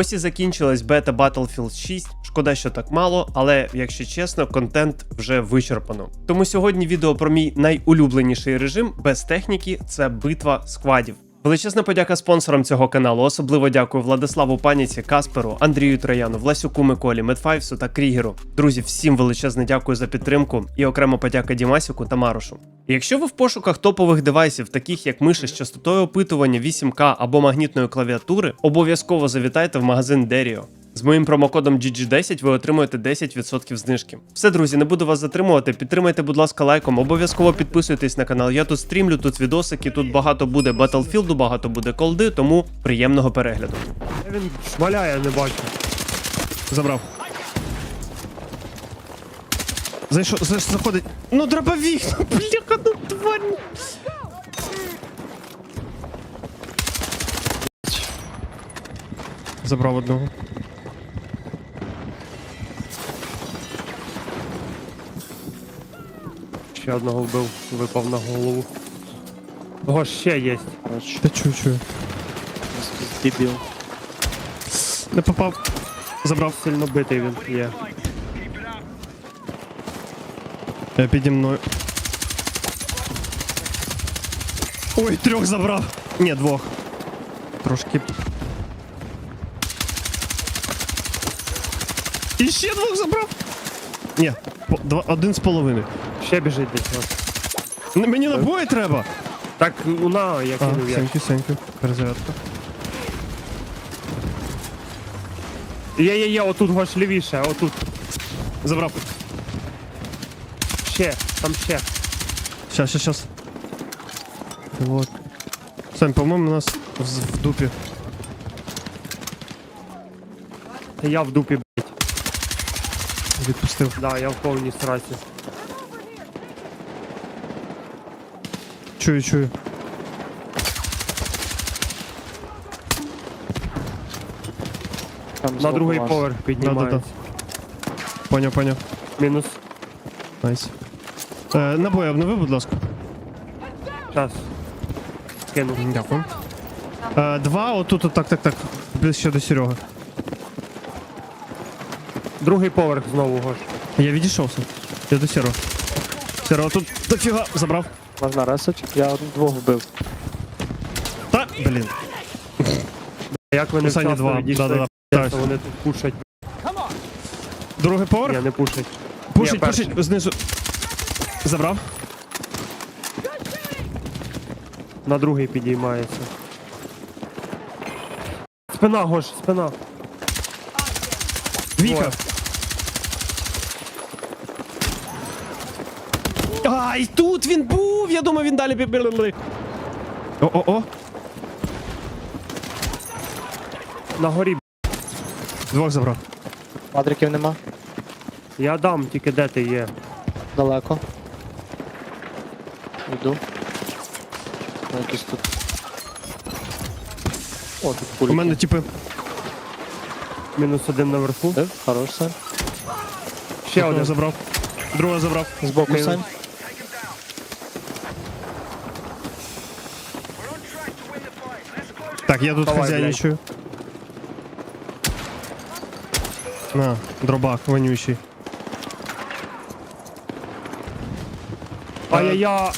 Ось і закінчилась бета Battlefield 6. Шкода, що так мало, але якщо чесно, контент вже вичерпано. Тому сьогодні відео про мій найулюбленіший режим без техніки це битва сквадів. Величезна подяка спонсорам цього каналу. Особливо дякую Владиславу Паніці, Касперу, Андрію Трояну, Власюку Миколі, Медфайвсу та Крігеру. Друзі, всім величезне дякую за підтримку і окремо подяка Дімасіку та Марушу. Якщо ви в пошуках топових девайсів, таких як миші з частотою опитування 8К або магнітної клавіатури, обов'язково завітайте в магазин Derio. З моїм промокодом GG10 ви отримуєте 10% знижки. Все, друзі, не буду вас затримувати. Підтримайте, будь ласка, лайком. Обов'язково підписуйтесь на канал. Я тут стрімлю, тут відосики, тут багато буде Battlefield, багато буде колди, тому приємного перегляду. Він шмаляє, не бачу. Забрав. Зайшов, зайшов, заходить. Ну, дробовик, ну, бляха, ну тварь. Забрав одного. Ще одного вбив, випав на голову. Того ще є. Та чую, чую. дебіл. Не попав. Забрав. Сильно битий він є. Я піді мною. Ой, трьох забрав. Ні, двох. Трошки. І ще двох забрав. Ні, по- два, один з половиною. Ще біжить десь. ось. Н- Мені набої треба. Так, уна, я А, кинув я. сеньку, сеньку. Перезарядка. Є, є, є, отут гош лівіше, отут. Забрав. Ще, там ще. Щас, щас, щас. Вот. Сань, по-моєму, у нас в, в дупі. Я в дупі, блядь. Відпустив. Да, я в повній сраці. Чую, чую. Там На другий поверх піднімається. Поняв, поняв. Мінус. Найс. Е, набої обнови, будь ласка. Час. Кинув. Дякую. Е, два, отут, от, так, так, так. Ближче до Сереги. Другий поверх знову гош. Я відійшовся. Я до Сереги. Серега тут дофіга забрав. Можна ресить? Я двох вбив. Та, блін. Як вони Останні вчасно два. відійшли, Да-да-да. Так. вони тут пушать. Другий поверх? Ні, не пушать. Пушить, перший. пушить, знизу. Забрав. На другий підіймається. Спина, гош, спина. Віка. А, і тут він був! Я думав, він далі бі- О-о-о. На горі. Двох забрав. Мадриків нема. Я дам, тільки де ти є. Далеко. Йду. Ну, якийсь тут. О, тут пулі. У мене, типи, Мінус один наверху. Бив? Хорош, Сань. Ще одного один. забрав. Другого забрав. Збоку. Сань. Так, я тут Давай, хазяйничаю. На, дробак, вонючий. Ай-яй-я.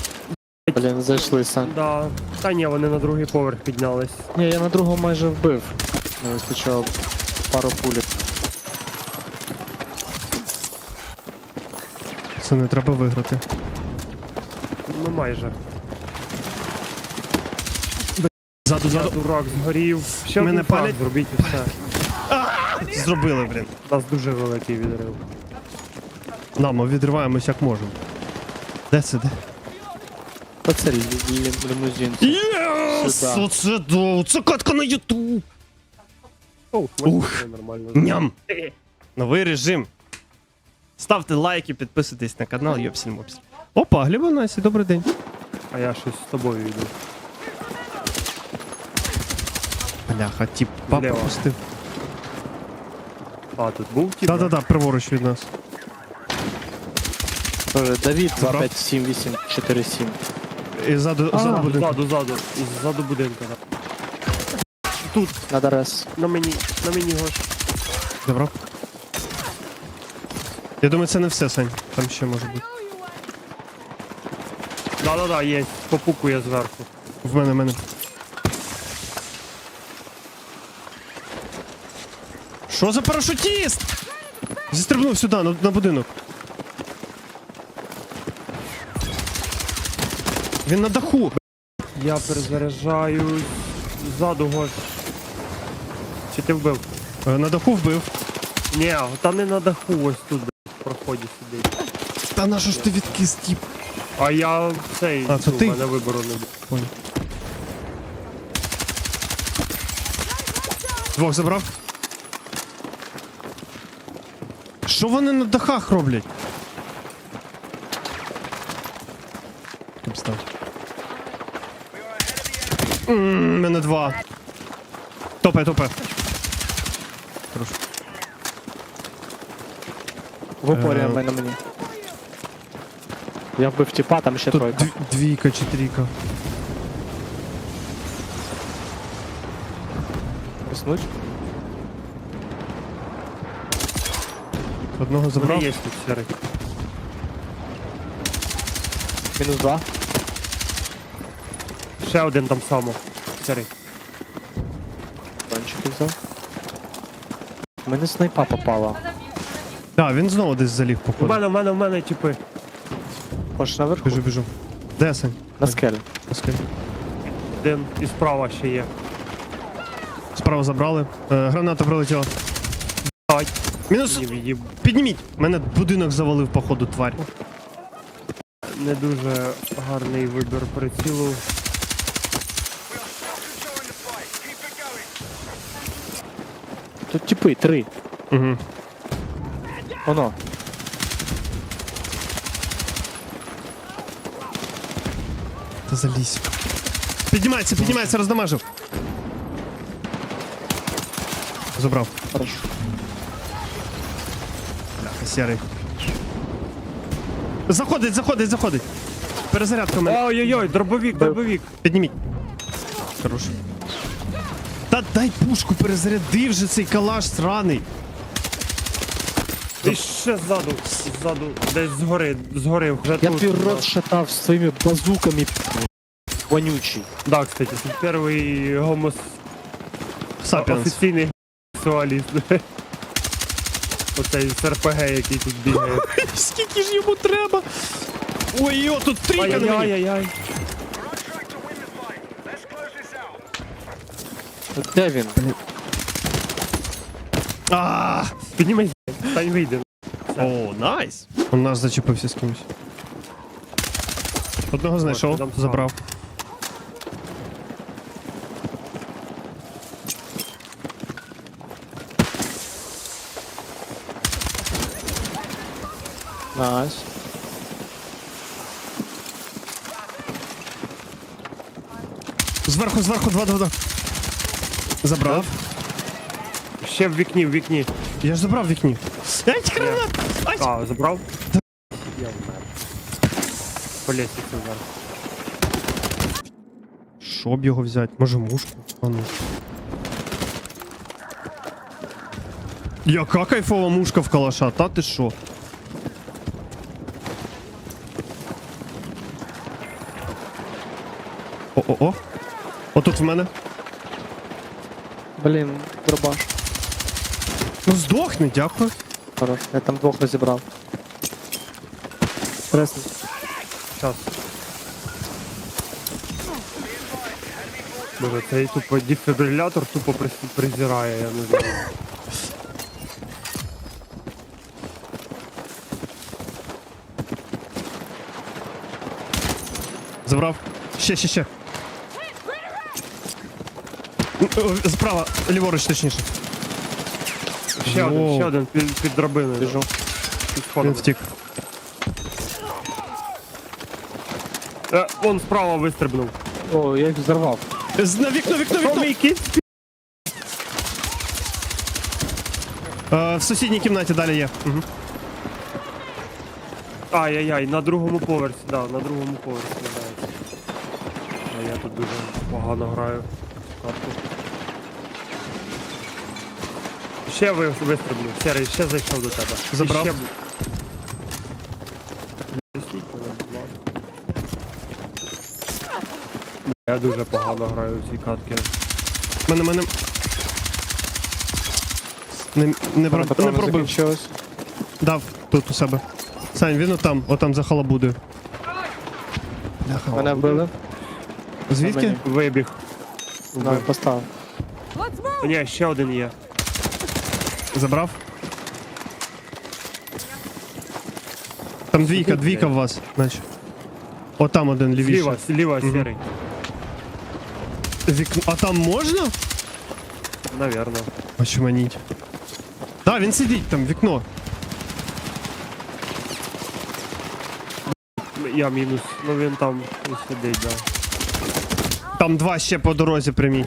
Блін, зайшли. Да. Та ні, вони на другий поверх піднялись. Ні, я на другого майже вбив. Не вистачало пару пулік. Це не треба виграти. Ну майже. Ззаду, Я ззаду. дурак згорів. Ще Мене один палять. зробіть і все. Зробили, блін. У нас дуже великий відрив. На, ми відриваємось як можемо. Де це де? Та це лі- лі- лімузин. Єс! Сюда. Оце да! Це катка на ютуб! О, Ух. нормально. Ням! Новий режим. Ставте лайки, підписуйтесь на канал, йопсіль мопсіль. Опа, Гліба Насі, добрий день. А я щось з тобою йду. Бляха, тип Зліва. пропустив. А, тут був тіп? Да-да-да, праворуч від нас. Тоже Давід Забрав. 257847. І ззаду, ззаду буде. ззаду, ззаду. Ззаду будинка. тут, Надо рес. на мені, на мені гош. Забрав. Я думаю, це не все, Сань. Там ще може бути. Да-да-да, є, попукує зверху. В мене, в мене. Що за парашутіст? Зістрибнув сюди, на, на будинок. Він на даху. Я перезаряджаю ззаду гош. Чи ти вбив? Е, На даху вбив. Ні, та не на даху, ось тут, блядь, в проході сидить. Та на що ж ти відкис, тіп? А я цей, А, це ну, ти? мене вибору не було. Двох забрав. Що вони на дахах роблять? Став. М, Мене два. Топе, топе. Хорош. В упорі Е. мене мені. Я вбив тіпа, там ще Тут тройка. дві- двійка чи трійка. Писнуть. Одного Вони є тут серий. Мінус два. Ще один там само. Серий. Тончики взяв. У мене снайпа попала. Так, він знову десь заліг, У походу. мене, у мене, у мене типи. Хочеш наверху? Біжу, біжу. Де Сань? На скелі. Оскільки. Один і справа ще є. Справа забрали. Е, граната прилетіла. Ай, Мінус. Підніміть! Мене будинок завалив, походу, тварь. Не дуже гарний вибір прицілу. Тут тіпи, три. Угу. Оно. Та залізь. Піднімається, піднімається, роздамажив. Забрав. Хорошо. Сірий. Заходить, заходить, заходить. Перезарядка в мене. Ой-ой-ой, дробовік, дробовік. Підніміть. Хорош. Та дай пушку, перезаряди вже цей калаш сраний. І ще ззаду, ззаду, десь згори, згори, вже Я тут. твій рот шатав своїми базуками. Вонючий. Да, кстати, це перший гомос... Сапіенс. офіційний сексуаліст. Оцей з РПГ, який тут бігає. Скільки ж йому треба? Ой, о, тут трійка на мені. Ай-яй-яй-яй. Де він? А, Піднімись, стань вийде. О, найс. У нас зачепився з кимось. Одного знайшов, забрав. Найс. Зверху, зверху, два, два, два. Забрав. Ще в вікні, в вікні. Я ж забрав в вікні. Ай, гранат! Ай! А, забрав? Я вмер. По лестниці зараз. Щоб його взяти? Може мушку? А ну. Яка кайфова мушка в калаша, та ти що? О-о-о. Отут в мене. Блін, дробаш. Ну здохни, дякую. Хорош. Я там двох розібрав. Пресний. Щас. Боже, цей тупо дефібрилятор тупо презирає, я не знаю. Забрав. Ще, ще, ще. О, Справа, ліворуч, точніше. Ще один, Воу. ще один під, під драбиною. Біжу. Під Він сходами. втік. Е, вон справа вистрибнув. О, я їх взорвав. З- На вікно, вікно, вікно! Е, в сусідній кімнаті далі є. Угу. Ай-яй-яй, на другому поверсі, да, на другому поверсі грається. А я тут дуже погано граю. в Карту. Ще ви вистрибну. Серий, ще зайшов до тебе. І Забрав. Ще... Я дуже погано граю в ці катки. Мене, мене. Не, не, про, не патрони пробив. закінчились. Дав тут у себе. Сань, він отам, отам за халабудою. Мене вбили. Звідки? Вибіг. Да, поставив. Ні, ще один є. Забрав? Там двійка, двійка в вас, наче. Отам один лівіше. Зліва, зліва, серий. Вік... А там можна? Навірно. Очманіть. Да, він сидить там, вікно. Я мінус. Ну він там і сидить, да. Там два ще по дорозі прямій.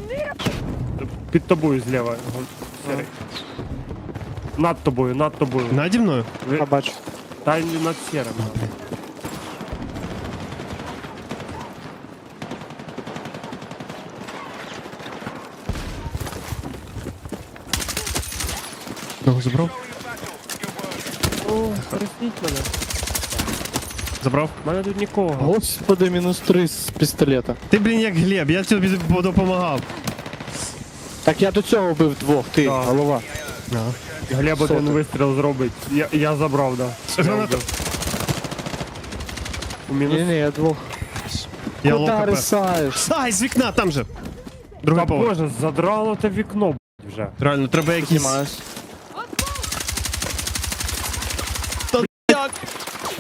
Під тобою зліва. Гон- Серий. Над тобою, над тобою. Наді мною? Ви- Я бачу. Та й не над серим. Ногу забрав? О, пересніть мене. Забрав. У мене тут нікого. Господи, мінус три з пістолета. Ти, блін, як Глеб, я тобі допомагав. Так я до цього вбив двох, ти, Так. голова. Глеб один Сотик. вистріл зробить. Я, я забрав, да. Граната. У Ні, мінус. ні, я двох. Я Куда хп. рисаєш? Ай, з вікна, там же. Другий Та поверх. боже, задрало те вікно, б**, вже. Реально, треба якісь... Знімаюсь.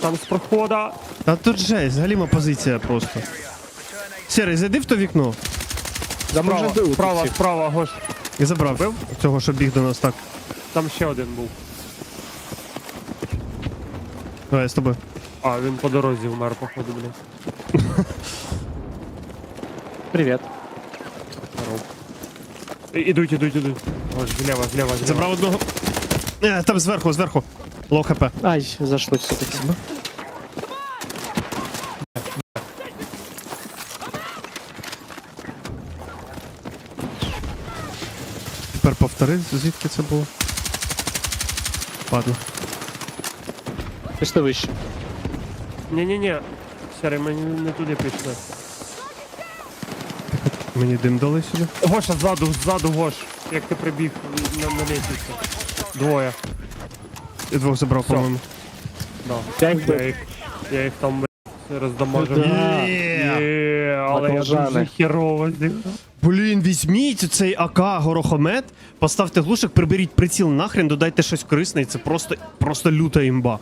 Там з прохода. Та тут жесть, галіма позиція просто. Сірий, зайди в то вікно. Справа, справа, справа, гош. І забрав цього, що біг до нас так. Там ще один був. Давай, я з тобою. А, він по дорозі вмер, походу, блін. Привіт. І- Ідуть, ідуть, ідуть. Ось, зліва, зліва, зліва. Забрав одного. Е, там зверху, зверху. Лоу хп. Ай, зайшли все-таки. Тепер повтори, звідки це було. Ладно. Пішли вище. Ні-ні-ні. Сірий, ми не не туди пішли. Мені дим дали сюди. Гоша, ззаду, ззаду, Гош. Як ти прибіг на, на лестницю. Двоє. І двох забрав, по-моєму. Да. Я їх Я їх, там блядь, роздамажив. Да. Але я дуже херово зіграв. Блін, візьміть цей АК горохомет, поставте глушик, приберіть приціл нахрен, додайте щось корисне, і це просто, просто люта імба.